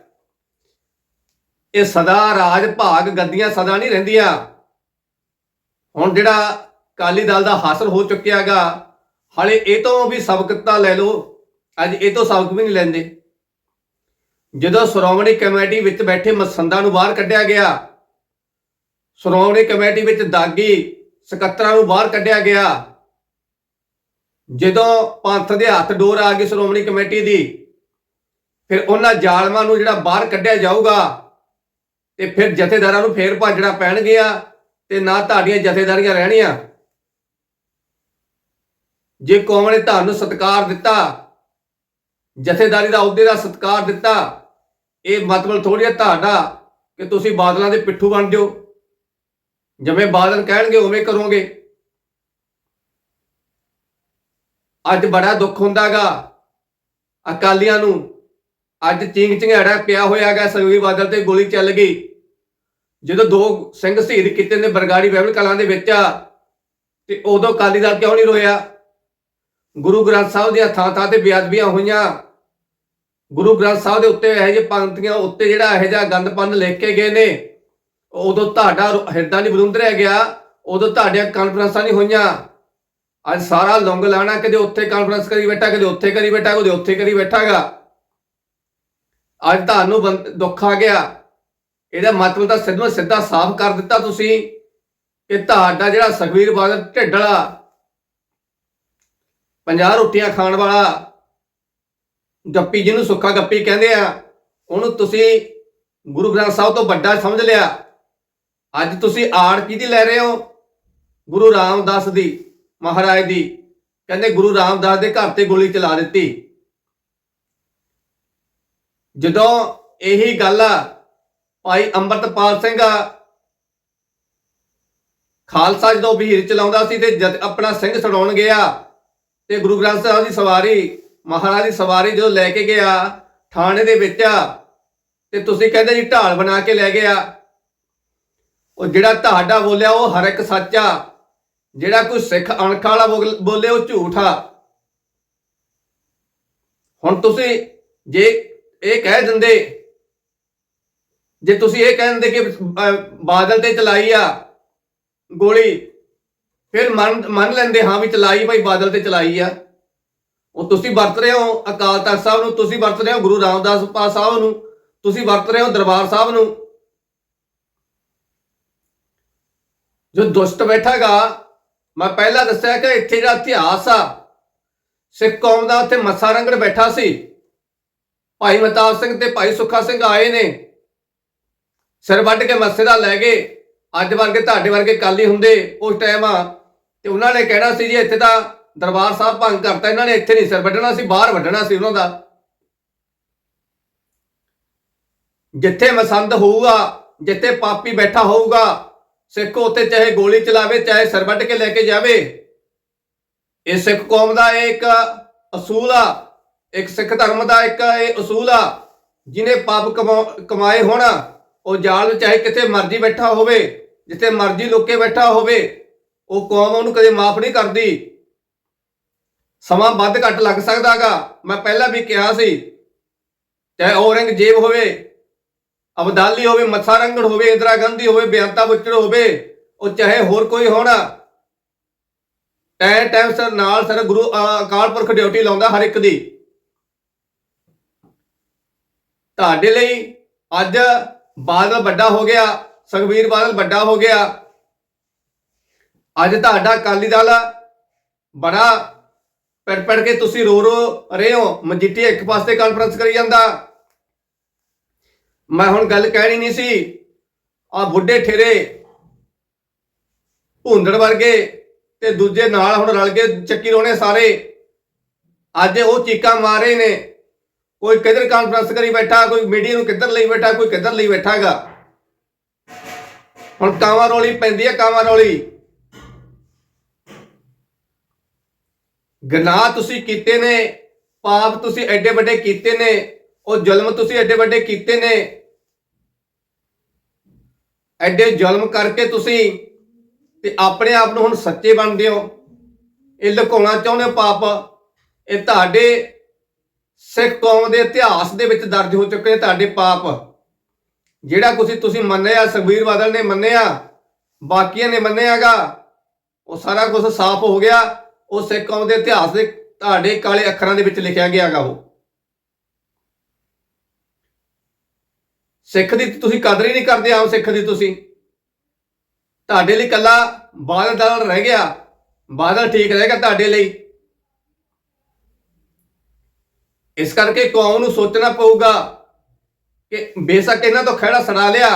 ਇਹ ਸਦਾ ਰਾਜ ਭਾਗ ਗੱਦੀਆਂ ਸਦਾ ਨਹੀਂ ਰਹਿੰਦੀਆਂ। ਹੁਣ ਜਿਹੜਾ ਕਾਲੀ ਦਲ ਦਾ ਹਾਸਲ ਹੋ ਚੁੱਕਿਆਗਾ, ਹਲੇ ਇਹ ਤੋਂ ਵੀ ਸਬਕ ਤਾਂ ਲੈ ਲਓ, ਅੱਜ ਇਹ ਤੋਂ ਸਬਕ ਵੀ ਨਹੀਂ ਲੈਂਦੇ। ਜਦੋਂ ਸ਼੍ਰੋਮਣੀ ਕਮੇਟੀ ਵਿੱਚ ਬੈਠੇ ਮਸੰਦਾਂ ਨੂੰ ਬਾਹਰ ਕੱਢਿਆ ਗਿਆ ਸ਼੍ਰੋਮਣੀ ਕਮੇਟੀ ਵਿੱਚ ਦਾਗੀ ਸਕੱਤਰਾਂ ਨੂੰ ਬਾਹਰ ਕੱਢਿਆ ਗਿਆ। ਜਦੋਂ ਪੰਥ ਦੇ ਹੱਥ ਡੋਰ ਆ ਗਈ ਸ਼੍ਰੋਮਣੀ ਕਮੇਟੀ ਦੀ, ਫਿਰ ਉਹਨਾਂ ਜ਼ਾਲਮਾਂ ਨੂੰ ਜਿਹੜਾ ਬਾਹਰ ਕੱਢਿਆ ਜਾਊਗਾ, ਤੇ ਫਿਰ ਜਥੇਦਾਰਾਂ ਨੂੰ ਫੇਰ ਭਾਜੜਾ ਗਿਆ ਤੇ ਨਾ ਤੁਹਾਡੀਆਂ ਜਥੇਦਾਰੀਆਂ ਰਹਿਣੀਆਂ। ਜੇ ਕੌਮ ਨੇ ਤੁਹਾਨੂੰ ਸਤਿਕਾਰ ਦਿੱਤਾ, ਜਥੇਦਾਰੀ ਦਾ ਅਹੁਦੇ ਦਾ ਸਤਿਕਾਰ ਦਿੱਤਾ, ਇਹ ਮਤਲਬ ਥੋੜੀ ਹੈ ਤੁਹਾਡਾ ਕਿ ਤੁਸੀਂ ਬਾਦਲਾਂ ਦੇ ਪਿੱਠੂ ਬਣ ਜਾਓ। ਜਿਵੇਂ ਬਾਦਲ ਕਹਿਣਗੇ, ਉਵੇਂ ਕਰੋਗੇ। ਅੱਜ ਬੜਾ ਦੁੱਖ ਹੁੰਦਾਗਾ ਅਕਾਲੀਆਂ ਨੂੰ। ਅੱਜ ਚਿੰਗ ਚਿੰਗੜਾ ਪਿਆ ਹੋਇਆਗਾ ਸੁਖਬੀਰ ਬਾਦਲ ਤੇ ਗੋਲੀ ਚੱਲ ਗਈ। ਜਦੋਂ ਦੋ ਸਿੰਘ ਸ਼ਹੀਦ ਕੀਤੇ ਨੇ ਬਰਗਾੜੀ ਬਹਿਬਲ ਕਲਾਂ ਦੇ ਵਿੱਚ, ਤੇ ਉਦੋਂ ਅਕਾਲੀ ਦਲ ਕਿਉਂ ਨਹੀਂ ਰੋਇਆ? ਗੁਰੂ ਗ੍ਰੰਥ ਸਾਹਿਬ ਦੀਆਂ ਥਾਂ ਥਾਂ ਤੇ ਬੇਅਦਬੀਆਂ ਹੋਈਆਂ। ਗੁਰੂ ਗ੍ਰੰਥ ਸਾਹਿਬ ਦੇ ਉੱਤੇ ਇਹੋ ਜਿਹੇ ਪੰਕਤੀਆਂ ਉੱਤੇ ਜਿਹੜਾ ਇਹੋ ਜਿਹਾ ਗੰਦ ਪੰਨ ਲਿਖ ਕੇ ਗਏ ਨੇ। ਉਦੋਂ ਤੁਹਾਡਾ ਰੁ- ਹਿਰਦਾ ਨਹੀਂ ਬਲੁੰਦਰਿਆ ਗਿਆ, ਉਦੋਂ ਤੁਹਾਡੀਆਂ ਕਾਨਫਰੰਸਾਂ ਨਹੀਂ ਹੋਈਆਂ। ਅੱਜ ਸਾਰਾ ਲੰਗ ਲਾਣਾ, ਕਦੇ ਉੱਥੇ ਕਾਨਫਰੰਸ ਕਰੀ ਬੈਠਾ, ਕਦੇ ਉੱਥੇ ਕਰੀ ਬੈਠਾ, ਕਦੇ ਉੱਥੇ ਕਰੀ ਬੈਠਾਗਾ। ਅੱਜ ਤੁਹਾਨੂੰ ਦੁੱਖ ਆ ਗਿਆ। ਇਹਦਾ ਮਤਲਬ ਤਾਂ ਸਿੱਧਾ ਸਿੱਧਾ ਸਾਫ਼ ਕਰ ਦਿੱਤਾ ਤੁਸੀਂ, ਕਿ ਤੁਹਾਡਾ ਜਿਹੜਾ ਸੁਖਬੀਰ ਬਾਦਲ ਢਿੱਡਲਾ 50 ਰੋਟੀਆਂ ਖਾਣ ਵਾਲਾ, ਗੱਪੀ ਜਿਹਨੂੰ ਸੁੱਖਾ ਗੱਪੀ ਕਹਿੰਦੇ ਆ, ਉਹਨੂੰ ਤੁਸੀਂ ਗੁਰੂ ਗ੍ਰੰਥ ਸਾਹਿਬ ਤੋਂ ਵੱਡਾ ਸਮਝ ਲਿਆ। ਅੱਜ ਤੁਸੀਂ ਆੜ ਕਿਹਦੀ ਲੈ ਰਹੇ ਹੋ? ਗੁਰੂ ਰਾਮਦਾਸ ਦੀ, ਮਹਾਰਾਜ ਦੀ। ਕਹਿੰਦੇ ਗੁਰੂ ਰਾਮਦਾਸ ਦੇ ਘਰ ਤੇ ਗੋਲੀ ਚਲਾ ਦਿੱਤੀ। ਜਦੋਂ ਇਹੀ ਗੱਲ ਆ, ਭਾਈ ਅੰਮ੍ਰਿਤਪਾਲ ਸਿੰਘ ਖਾਲਸਾ ਜਦੋਂ ਵੀਰ ਚਲਾਉਂਦਾ ਸੀ ਤੇ ਜਦ ਆਪਣਾ ਸਿੰਘ ਛਡਾਉਣ ਗਿਆ ਤੇ ਗੁਰੂ ਗ੍ਰੰਥ ਸਾਹਿਬ ਦੀ ਸਵਾਰੀ, ਮਹਾਰਾਜ ਦੀ ਸਵਾਰੀ ਜਦੋਂ ਲੈ ਕੇ ਗਿਆ, ਥਾਣੇ ਦੇ ਵਿੱਚ ਤੇ ਤੁਸੀਂ ਕਹਿੰਦੇ ਜੀ ਢਾਲ ਬਣਾ ਕੇ ਲੈ ਗਿਆ। ਉਹ ਜਿਹੜਾ ਤੁਹਾਡਾ ਬੋਲਿਆ ਉਹ ਹਰ ਇੱਕ ਸੱਚ ਆ। ਜਿਹੜਾ ਕੋਈ ਸਿੱਖ ਅਣਖ ਵਾਲਾ ਬੋਲ- ਬੋਲੇ ਉਹ ਝੂਠ ਆ। ਹੁਣ ਤੁਸੀਂ ਜੇ ਇਹ ਕਹਿ ਦਿੰਦੇ, ਜੇ ਤੁਸੀਂ ਇਹ ਕਹਿ ਦਿੰਦੇ ਕਿ ਬਾਦਲ ਤੇ ਚਲਾਈ ਆ ਗੋਲੀ, ਫਿਰ ਮੰਨ ਮੰਨ ਲੈਂਦੇ ਹਾਂ ਵੀ ਚਲਾਈ ਭਾਈ ਬਾਦਲ ਤੇ ਚਲਾਈ ਆ। ਉਹ ਤੁਸੀਂ ਵਰਤ ਰਹੇ ਹੋ ਅਕਾਲ ਤਖਤ ਸਾਹਿਬ ਨੂੰ, ਤੁਸੀਂ ਵਰਤ ਰਹੇ ਹੋ ਗੁਰੂ ਰਾਮਦਾਸ ਪਾ ਸਾਹਿਬ ਨੂੰ, ਤੁਸੀਂ ਵਰਤ ਰਹੇ ਹੋ ਦਰਬਾਰ ਸਾਹਿਬ ਨੂੰ। ਜੋ ਦੁਸ਼ਟ ਬੈਠਾਗਾ, ਮੈਂ ਪਹਿਲਾਂ ਦੱਸਿਆ ਕਿ ਇੱਥੇ ਜਿਹੜਾ ਇਤਿਹਾਸ ਆ, ਸਿੱਖ ਕੌਮ ਦਾ ਉੱਥੇ ਮੱਸਾ ਰੰਗੜ ਬੈਠਾ ਸੀ। ਭਾਈ ਮਤਾਬ ਸਿੰਘ ਤੇ ਭਾਈ ਸੁੱਖਾ ਸਿੰਘ ਆਏ ਨੇ। ਸਿਰ ਵੱਢ ਕੇ ਮੱਸੇ ਦਾ ਲੈ ਗਏ। ਅੱਜ ਵਰਗੇ ਤੁਹਾਡੇ ਵਰਗੇ ਕਾਲੀ ਹੁੰਦੇ ਉਸ ਟਾਈਮ ਆ। ਤੇ ਉਹਨਾਂ ਨੇ ਕਹਿਣਾ ਸੀ ਜੀ, ਇੱਥੇ ਤਾਂ ਦਰਬਾਰ ਸਾਹਿਬ ਭੰਗ ਕਰਤਾ। ਇਹਨਾਂ ਨੇ ਇੱਥੇ ਨਹੀਂ ਸਿਰ ਵੱਢਣਾ ਸੀ, ਬਾਹਰ ਵੱਢਣਾ ਸੀ ਉਹਨਾਂ ਦਾ। ਜਿੱਥੇ ਮਸੰਦ ਹੋਊਗਾ, ਜਿੱਥੇ ਪਾਪੀ ਬੈਠਾ ਹੋਊਗਾ ਸਿੱਖ ਉੱਥੇ ਚਾਹੇ ਗੋਲੀ ਚਲਾਵੇ, ਚਾਹੇ ਸਿਰ ਵੱਢ ਕੇ ਲੈ ਕੇ ਜਾਵੇ। ਇਹ ਸਿੱਖ ਕੌਮ ਦਾ ਇਹ ਇੱਕ ਅਸੂਲ ਆ। ਇੱਕ ਸਿੱਖ ਧਰਮ ਦਾ ਇੱਕ ਇਹ ਅਸੂਲ ਆ। ਜਿਹਨੇ ਪਾਪ ਕਮਾ- ਕਮਾਏ ਹੋਣ, ਉਹ ਜਾਲ ਚਾਹੇ ਕਿਤੇ ਮਰਜ਼ੀ ਬੈਠਾ ਹੋਵੇ, ਜਿੱਥੇ ਮਰਜ਼ੀ ਲੁੱਕੇ ਬੈਠਾ ਹੋਵੇ, ਉਹ ਕੌਮ ਉਹਨੂੰ ਕਦੇ ਮਾਫ ਨਹੀਂ ਕਰਦੀ। ਸਮਾਂ ਵੱਧ ਘੱਟ ਲੱਗ ਸਕਦਾਗਾ ਮੈਂ ਪਹਿਲਾਂ ਵੀ ਕਿਹਾ ਸੀ, ਚਾਹੇ ਔਰੰਗਜ਼ੇਬ ਹੋਵੇ ਅਬਦਾਲੀ ਹੋਵੇ, ਮੱਥਾ ਰੰਗੜ ਹੋਵੇ, ਇੰਦਰਾ ਗਾਂਧੀ ਹੋਵੇ ਬੇਅੰਤਾ ਬੁੱਚੜ ਹੋਵੇ, ਉਹ ਚਾਹੇ ਹੋਰ ਕੋਈ ਹੋਣਾ। ਟਾਈਮ ਟਾਈਮ ਸਰ ਨਾਲ ਸਰ ਗੁਰੂ ਅਕਾਲ ਪੁਰਖ ਡਿਊਟੀ ਲਾਉਂਦਾ ਹਰ ਇੱਕ ਦੀ। ਤੁਹਾਡੇ ਲਈ ਅੱਜ ਬਾਦਲ ਵੱਡਾ ਹੋ ਗਿਆ, ਸੁਖਬੀਰ ਬਾਦਲ ਵੱਡਾ ਹੋ ਗਿਆ। ਅੱਜ ਤੁਹਾਡਾ ਅਕਾਲੀ ਦਲ ਬੜਾ ਪੜ ਪੜ ਕੇ ਤੁਸੀਂ ਰੋ ਰੋ ਰਹੇ ਹੋ। ਮਜੀਠੀਆ ਇੱਕ ਪਾਸੇ ਕਾਨਫਰੰਸ ਕਰੀ ਜਾਂਦਾ। ਮੈਂ ਹੁਣ ਗੱਲ ਕਹਿਣੀ ਨਹੀਂ ਸੀ। ਆ ਬੁੱਢੇ ਠੇਰੇ ਭੁੰਦੜ ਵਰਗੇ ਤੇ ਦੂਜੇ ਨਾਲ ਹੁਣ ਰਲ ਕੇ ਚੱਕੀ ਰੋਣੇ ਸਾਰੇ। ਅੱਜ ਉਹ ਚੀਕਾਂ ਮਾਰ ਰਹੇ ਨੇ। ਕੋਈ ਕਿੱਧਰ ਕਾਨਫਰੰਸ ਕਰੀ ਬੈਠਾ, ਕੋਈ ਮੀਡੀਆ ਨੂੰ ਕਿੱਧਰ ਲਈ ਬੈਠਾ, ਕੋਈ ਕਿੱਧਰ ਲਈ ਬੈਠਾਗਾ। ਹੁਣ ਕਾਵਾਂ ਰੋਲੀ ਪੈਂਦੀ ਹੈ ਕਾਵਾਂ ਰੋਲੀ। ਗਨਾਹ ਤੁਸੀਂ ਕੀਤੇ ਨੇ, ਪਾਪ ਤੁਸੀਂ ਐਡੇ ਵੱਡੇ ਕੀਤੇ ਨੇ, ਉਹ ਜ਼ੁਲਮ ਤੁਸੀਂ ਐਡੇ ਵੱਡੇ ਕੀਤੇ ਨੇ। ਐਡੇ ਜ਼ੁਲਮ ਕਰਕੇ ਤੁਸੀਂ ਤੇ ਆਪਣੇ ਆਪ ਨੂੰ ਹੁਣ ਸੱਚੇ ਬਣਦੇ ਹੋ। ਇਹ ਲੁਕਾਉਣਾ ਚਾਹੁੰਦੇ ਹੋ ਪਾਪ। ਇਹ ਤੁਹਾਡੇ ਸਿੱਖ ਕੌਮ ਦੇ ਇਤਿਹਾਸ ਦੇ ਵਿੱਚ ਦਰਜ ਹੋ ਚੁੱਕੇ ਤੁਹਾਡੇ ਪਾਪ। ਜਿਹੜਾ ਕੁਝ ਤੁਸੀਂ ਮੰਨਿਆ, ਸੁਖਬੀਰ ਬਾਦਲ ਨੇ ਮੰਨਿਆ, ਬਾਕੀਆਂ ਨੇ ਮੰਨਿਆਗਾ, ਉਹ ਸਾਰਾ ਕੁਝ ਸਾਫ਼ ਹੋ ਗਿਆ। ਉਹ ਸਿੱਖ ਕੌਮ ਦੇ ਇਤਿਹਾਸ ਦੇ ਤੁਹਾਡੇ ਕਾਲੇ ਅੱਖਰਾਂ ਦੇ ਵਿੱਚ ਲਿਖਿਆ ਗਿਆਗਾ ਉਹ। ਸਿੱਖ ਦੀ ਤੁਸੀਂ ਕਦਰ ਹੀ ਨਹੀਂ ਕਰਦੇ ਆਮ ਸਿੱਖ ਦੀ ਤੁਸੀਂ। ਤੁਹਾਡੇ ਲਈ ਕੱਲਾ ਬਾਦਲ ਦਲ ਰਹਿ ਗਿਆ, ਬਾਦਲ ਠੀਕ ਰਹੇਗਾ ਤੁਹਾਡੇ ਲਈ। ਇਸ ਕਰਕੇ ਕੌਮ ਨੂੰ ਸੋਚਣਾ ਪਊਗਾ ਕਿ ਬੇਸ਼ੱਕ ਇਹਨਾਂ ਤੋਂ ਖਹਿੜਾ ਸੜਾ ਲਿਆ,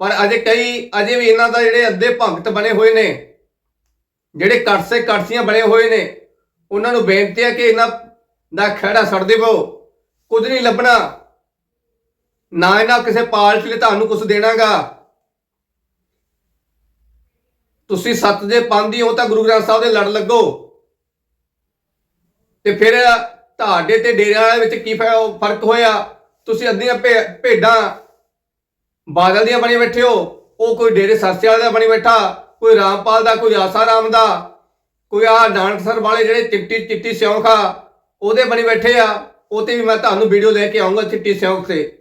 ਪਰ ਅਜੇ ਕਈ, ਅਜੇ ਵੀ ਇਹਨਾਂ ਦਾ ਜਿਹੜੇ ਅੱਧੇ ਭਗਤ ਬਣੇ ਹੋਏ ਨੇ, ਜਿਹੜੇ ਕੜਸੇ ਕੜਸੀਆਂ ਬਣੇ ਹੋਏ ਨੇ, ਉਹਨਾਂ ਨੂੰ ਬੇਨਤੀ ਹੈ ਕਿ ਇਹਨਾਂ ਦਾ ਖਹਿੜਾ ਛੱਡ ਦੇਵੋ ਕੁਝ ਨਹੀਂ ਲੱਭਣਾ। ਨਾ ਇਹਨਾਂ ਕਿਸੇ ਪਾਰਟੀ ਨੇ ਤੁਹਾਨੂੰ ਕੁਝ ਦੇਣਾਗਾ। ਤੁਸੀਂ ਸੱਤ ਦੇ ਪਾਂਦੀ ਹੋ ਤਾਂ ਗੁਰੂ ਗ੍ਰੰਥ ਸਾਹਿਬ ਦੇ ਲੜ ਲੱਗੋ। ਤੇ ਫਿਰ ਤੁਹਾਡੇ ਤੇ ਡੇਰਿਆਂ ਵਾਲੇ ਵਿੱਚ ਕੀ ਫ- ਫ਼ਰਕ ਹੋਇਆ? ਤੁਸੀਂ ਅੱਧੀਆਂ ਭੇ- ਭੇਡਾਂ ਬਾਦਲ ਦੀਆਂ ਬਣੀ ਬੈਠੇ ਹੋ। ਉਹ ਕੋਈ ਡੇਰੇ ਸਸਤੇ ਵਾਲੇ ਦਾ ਬਣੀ ਬੈਠਾ, ਕੋਈ ਰਾਮਪਾਲ ਦਾ, ਕੋਈ ਆਸਾ ਰਾਮ ਦਾ, ਕੋਈ ਆ ਨਾਨਕਸਰ ਵਾਲੇ ਜਿਹੜੇ ਚਿੱਟੀ ਚਿੱਟੀ ਸਿਉਂਖ ਆ, ਉਹਦੇ ਬਣੀ ਬੈਠੇ ਆ। ਉਹ ਤੇ ਵੀ ਮੈਂ ਤੁਹਾਨੂੰ ਵੀਡੀਓ ਲੈ ਕੇ ਆਉਂਗਾ ਚਿੱਟੀ ਸਿਉਂਖ ਤੇ।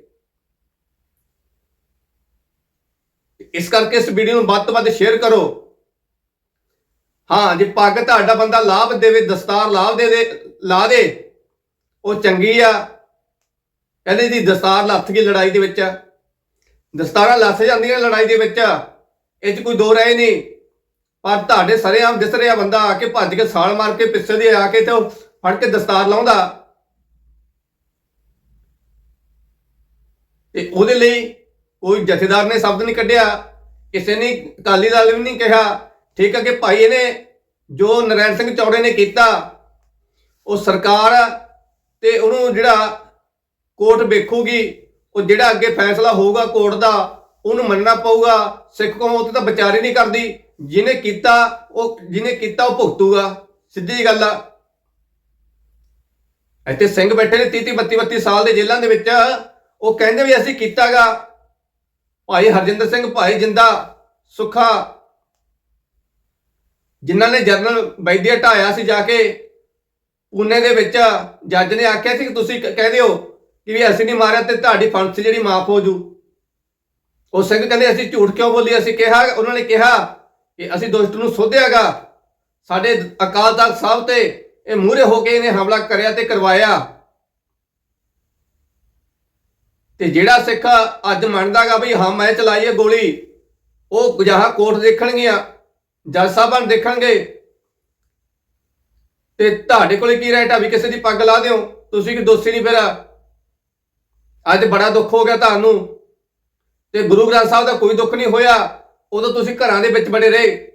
ਇਸ ਕਰਕੇ ਇਸ ਵੀਡੀਓ ਨੂੰ ਵੱਧ ਤੋਂ ਵੱਧ ਸ਼ੇਅਰ ਕਰੋ। ਹਾਂ, ਜੇ ਪੱਗ ਤੁਹਾਡਾ ਬੰਦਾ ਲਾਭ ਦੇਵੇ, ਦਸਤਾਰ ਲਾਭ ਦੇ ਦੇ ਲਾ ਦੇ, ਉਹ ਚੰਗੀ ਆ। ਕਹਿੰਦੇ ਦੀ ਦਸਤਾਰ ਲੱਥ ਗਈ ਲੜਾਈ ਦੇ ਵਿੱਚ। ਦਸਤਾਰਾਂ ਲੱਥ ਜਾਂਦੀਆਂ ਲੜਾਈ ਦੇ ਵਿੱਚ। ਇਹ 'ਚ ਕੋਈ ਦੋ ਰਾਏ ਨਹੀਂ। ਪਰ ਤੁਹਾਡੇ ਸਰੇਆਮ ਦਿਸ ਰਿਹਾ ਬੰਦਾ ਆ ਕੇ ਭੱਜ ਕੇ ਸਾਲ ਮਾਰ ਕੇ ਪਿੱਛੇ ਦੇ ਆ ਕੇ ਤੇ ਉਹ ਫੜ ਕੇ ਦਸਤਾਰ ਲਾਉਂਦਾ। ਤੇ ਉਹਦੇ ਲਈ ਕੋਈ ਜਥੇਦਾਰ ਨੇ ਸ਼ਬਦ ਨਹੀਂ ਕੱਢਿਆ, ਕਿਸੇ ਨੇ ਅਕਾਲੀ ਦਲ ਵੀ ਨਹੀਂ ਕਿਹਾ। ਠੀਕ ਹੈ ਕਿ ਭਾਈ ਇਹਨੇ ਜੋ ਨਰੈਣ ਸਿੰਘ ਚੌੜੇ ਨੇ ਕੀਤਾ, ਉਹ ਸਰਕਾਰ ਆ ਤੇ ਉਹਨੂੰ ਜਿਹੜਾ ਕੋਰਟ ਵੇਖੂਗੀ, ਉਹ ਜਿਹੜਾ ਅੱਗੇ ਫੈਸਲਾ ਹੋਊਗਾ ਕੋਰਟ ਦਾ, ਉਹਨੂੰ ਮੰਨਣਾ ਪਊਗਾ। ਸਿੱਖ ਕੌਮ ਉਹ ਤਾਂ ਵਿਚਾਰ ਹੀ ਨਹੀਂ ਕਰਦੀ। ਜਿਹਨੇ ਕੀਤਾ, ਉਹ ਜਿਹਨੇ ਕੀਤਾ, ਉਹ ਭੁਗਤੂਗਾ। ਸਿੱਧੀ ਜਿਹੀ ਗੱਲ ਆ। ਇੱਥੇ ਸਿੰਘ ਬੈਠੇ ਨੇ 30 32 32 ਸਾਲ ਦੇ ਜੇਲ੍ਹਾਂ ਦੇ ਵਿੱਚ। ਉਹ ਕਹਿੰਦੇ ਵੀ ਅਸੀਂ ਕੀਤਾਗਾ। ਭਾਈ ਹਰਜਿੰਦਰ ਸਿੰਘ, ਭਾਈ ਜਿੰਦਾ ਸੁਖਾ, ਜਿਨ੍ਹਾਂ ਨੇ ਜਨਰਲ ਵੈਦਿਆ ਢਾਇਆ ਸੀ ਜਾ ਕੇ, ਪੂਨੇ ਦੇ ਵਿੱਚ ਜੱਜ ਨੇ ਆਖਿਆ ਸੀ ਕਿ ਤੁਸੀਂ ਕ- ਕਹਿੰਦੇ ਹੋ ਕਿ ਵੀ ਅਸੀਂ ਨਹੀਂ ਮਾਰਿਆ ਤੇ ਤੁਹਾਡੀ ਫਾਂਸੀ ਜਿਹੜੀ ਮਾਫ ਹੋ ਜੂ। ਉਹ ਸਿੰਘ ਕਹਿੰਦੇ, ਅਸੀਂ ਝੂਠ ਕਿਉਂ ਬੋਲੀ? ਅਸੀਂ ਕਿਹਾ, ਉਹਨਾਂ ਨੇ ਕਿਹਾ ਕਿ ਅਸੀਂ ਦੁਸ਼ਟ ਨੂੰ ਸੋਧਿਆਗਾ। ਸਾਡੇ ਅਕਾਲ ਤਖਤ ਸਾਹਿਬ ਤੇ ਇਹ ਮੂਹਰੇ ਹੋ ਕੇ ਇਹਨੇ ਹਮਲਾ ਕਰਿਆ ਤੇ ਕਰਵਾਇਆ। ਤੇ ਜਿਹੜਾ ਸਿੱਖ ਅੱਜ ਮੰਨਦਾਗਾ ਬਈ ਹਾਂ, ਮੈਂ ਚਲਾਈਏ ਗੋਲੀ, ਉਹ ਜਹਾਂ ਕੋਰਟ ਦੇਖਣਗੀਆਂ, ਜੱਜ ਸਾਹਿਬਾਨ ਦੇਖਣਗੇ। ਤੇ ਤੁਹਾਡੇ ਕੋਲੇ ਕੀ ਰਾਈਟ ਆ ਵੀ ਕਿਸੇ ਦੀ ਪੱਗ ਲਾ ਦਿਓ? ਤੁਸੀਂ ਕਿ ਦੋਸ਼ੀ ਨਹੀਂ ਫਿਰ? ਅੱਜ ਬੜਾ ਦੁੱਖ ਹੋ ਗਿਆ ਤੁਹਾਨੂੰ। ਤੇ ਗੁਰੂ ਗ੍ਰੰਥ ਸਾਹਿਬ ਦਾ ਕੋਈ ਦੁੱਖ ਨਹੀਂ ਹੋਇਆ। ਉਦੋਂ ਤੁਸੀਂ ਘਰਾਂ ਦੇ ਵਿੱਚ ਬੜੇ ਰਹੇ।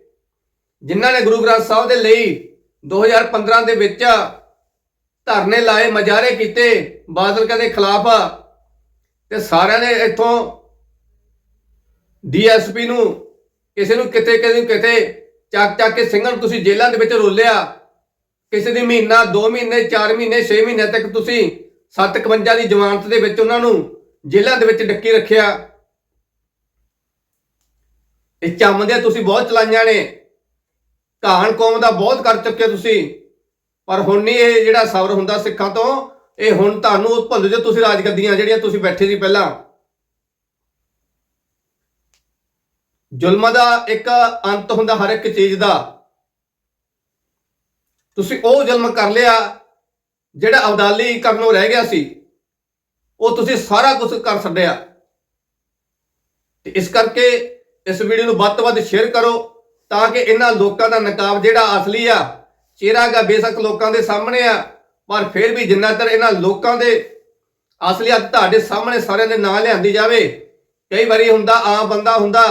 ਜਿਨ੍ਹਾਂ ਨੇ ਗੁਰੂ ਗ੍ਰੰਥ ਸਾਹਿਬ ਦੇ ਲਈ 2015 ਦੇ ਵਿੱਚ ਧਰਨੇ ਲਾਏ, ਮਜਾਰੇ ਕੀਤੇ। ਬਾਦਲ ਦੇ ਖਿਲਾਫ ਤੇ ਸਾਰਿਆਂ ਨੇ ਇੱਥੋਂ ਡੀਐਸਪੀ ਨੂੰ, ਕਿਸੇ ਨੂੰ ਕਿਤੇ, ਕਿਸੇ ਨੂੰ ਕਿਤੇ ਚੱਕ ਚੱਕ ਕੇ ਸਿੰਘਾਂ ਨੂੰ ਤੁਸੀਂ ਜੇਲ੍ਹਾਂ ਦੇ ਵਿੱਚ ਰੋਲਿਆ। ਕਿਸੇ ਦੀ ਮਹੀਨਾ 2 ਮਹੀਨੇ 4 ਮਹੀਨੇ 6 ਮਹੀਨੇ ਤੱਕ ਤੁਸੀਂ 751 ਦੀ ਜ਼ਮਾਨਤ ਦੇ ਵਿੱਚ ਉਹਨਾਂ ਨੂੰ ਜੇਲ੍ਹਾਂ ਦੇ ਵਿੱਚ ਡੱਕੀ ਰੱਖਿਆ। ਇਹ ਚੰਮਦੇ ਤੁਸੀਂ ਬਹੁਤ ਚਲਾਈਆਂ ਨੇ। ਕਹਾਣ ਕੌਮ ਦਾ ਬਹੁਤ ਕਰ ਚੁੱਕੇ ਤੁਸੀਂ। ਪਰ ਹੁਣ ਨਹੀਂ ਇਹ ਜਿਹੜਾ ਸਬਰ ਹੁੰਦਾ ਸਿੱਖਾਂ ਤੋਂ ਇਹ ਹੁਣ ਤੁਹਾਨੂੰ ਉਹ ਭੁੱਲ ਜੋ ਤੁਸੀਂ ਰਾਜਗੱਦੀਆਂ ਜਿਹੜੀਆਂ ਤੁਸੀਂ ਬੈਠੇ ਸੀ ਪਹਿਲਾਂ। ਜ਼ੁਲਮ ਦਾ ਇੱਕ ਅੰਤ ਹੁੰਦਾ ਹਰ ਇੱਕ ਚੀਜ਼ ਦਾ। ਤੁਸੀਂ ਉਹ ਜ਼ੁਲਮ ਕਰ ਲਿਆ, ਜਿਹੜਾ ਅਬਦਾਲੀ ਕਰਨੋਂ ਰਹਿ ਗਿਆ ਸੀ। ਉਹ ਤੁਸੀਂ ਸਾਰਾ ਕੁਝ ਕਰ ਛੱਡਿਆ। ਤੇ ਇਸ ਕਰਕੇ ਇਸ ਵੀਡੀਓ ਨੂੰ ਵੱਧ ਤੋਂ ਵੱਧ ਸ਼ੇਅਰ ਕਰੋ, ਤਾਂ ਕਿ ਇਹਨਾਂ ਲੋਕਾਂ ਦਾ ਨਕਾਬ ਜਿਹੜਾ ਅਸਲੀ ਆ, ਚਿਹਰਾ ਬੇਸ਼ੱਕ ਲੋਕਾਂ ਦੇ ਸਾਹਮਣੇ ਆ। ਪਰ ਫਿਰ ਵੀ ਜਿੰਨਾ ਚਿਰ ਇਹਨਾਂ ਲੋਕਾਂ ਦੇ ਅਸਲੀਅਤ ਤੁਹਾਡੇ ਸਾਹਮਣੇ ਸਾਰਿਆਂ ਦੇ ਨਾਂ ਲਿਆਂਦੀ ਜਾਵੇ, ਕਈ ਵਾਰੀ ਹੁੰਦਾ ਆਮ ਬੰਦਾ ਹੁੰਦਾ,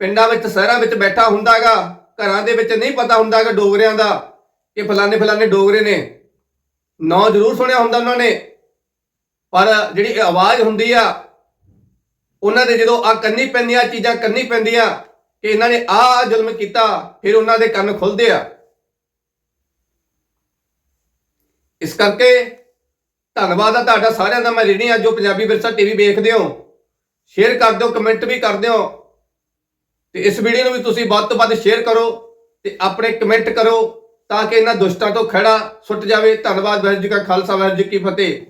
ਪਿੰਡਾਂ ਵਿੱਚ, ਸ਼ਹਿਰਾਂ ਵਿੱਚ ਬੈਠਾ ਹੁੰਦਾਗਾ, ਘਰਾਂ ਦੇ ਵਿੱਚ ਨਹੀਂ ਪਤਾ ਹੁੰਦਾਗਾ ਡੋਗਰਿਆਂ ਦਾ ਕਿ ਫਲਾਣੇ ਫਲਾਣੇ ਡੋਗਰੇ ਨੇ। ਨਾਂ ਜ਼ਰੂਰ ਸੁਣਿਆ ਹੁੰਦਾ ਉਹਨਾਂ ਨੇ, ਪਰ ਜਿਹੜੀ ਆਵਾਜ਼ ਹੁੰਦੀ ਆ, ਉਹਨਾਂ ਦੇ ਜਦੋਂ ਆ ਕੰਨੀ ਪੈਂਦੀਆਂ, ਚੀਜ਼ਾਂ ਕੰਨੀ ਪੈਂਦੀਆਂ, ਕਿ ਇਹਨਾਂ ਨੇ ਆ ਜ਼ੁਲਮ ਕੀਤਾ, ਫਿਰ ਉਹਨਾਂ ਦੇ ਕੰਨ ਖੁੱਲਦੇ ਆ। ਇਸ ਕਰਕੇ ਧੰਨਵਾਦ ਆ ਤੁਹਾਡਾ ਸਾਰਿਆਂ ਦਾ। ਮੈਂ ਜਿਹੜੀ ਅੱਜ ਜੋ ਪੰਜਾਬੀ ਵਿਰਸਾ ਟੀਵੀ ਵੇਖਦੇ ਹੋ ਸ਼ੇਅਰ ਕਰ ਦਿਓ ਕਮੈਂਟ ਵੀ ਕਰਦੇ ਹੋ। ਤੇ ਇਸ ਵੀਡੀਓ ਨੂੰ ਵੀ ਤੁਸੀਂ ਵੱਧ ਤੋਂ ਵੱਧ ਸ਼ੇਅਰ ਕਰੋ ਤੇ ਆਪਣੇ ਕਮੈਂਟ ਕਰੋ ਤਾਂ ਕਿ ਇਹਨਾਂ ਦੁਸ਼ਟਾਂ ਤੋਂ ਖੜਾ ਸੁੱਟ ਜਾਵੇ। ਧੰਨਵਾਦ ਵਾਹਿਗੁਰੂ ਜੀ ਕਾ ਖਾਲਸਾ, ਵਾਹਿਗੁਰੂ ਜੀ ਕੀ ਫਤਿਹ।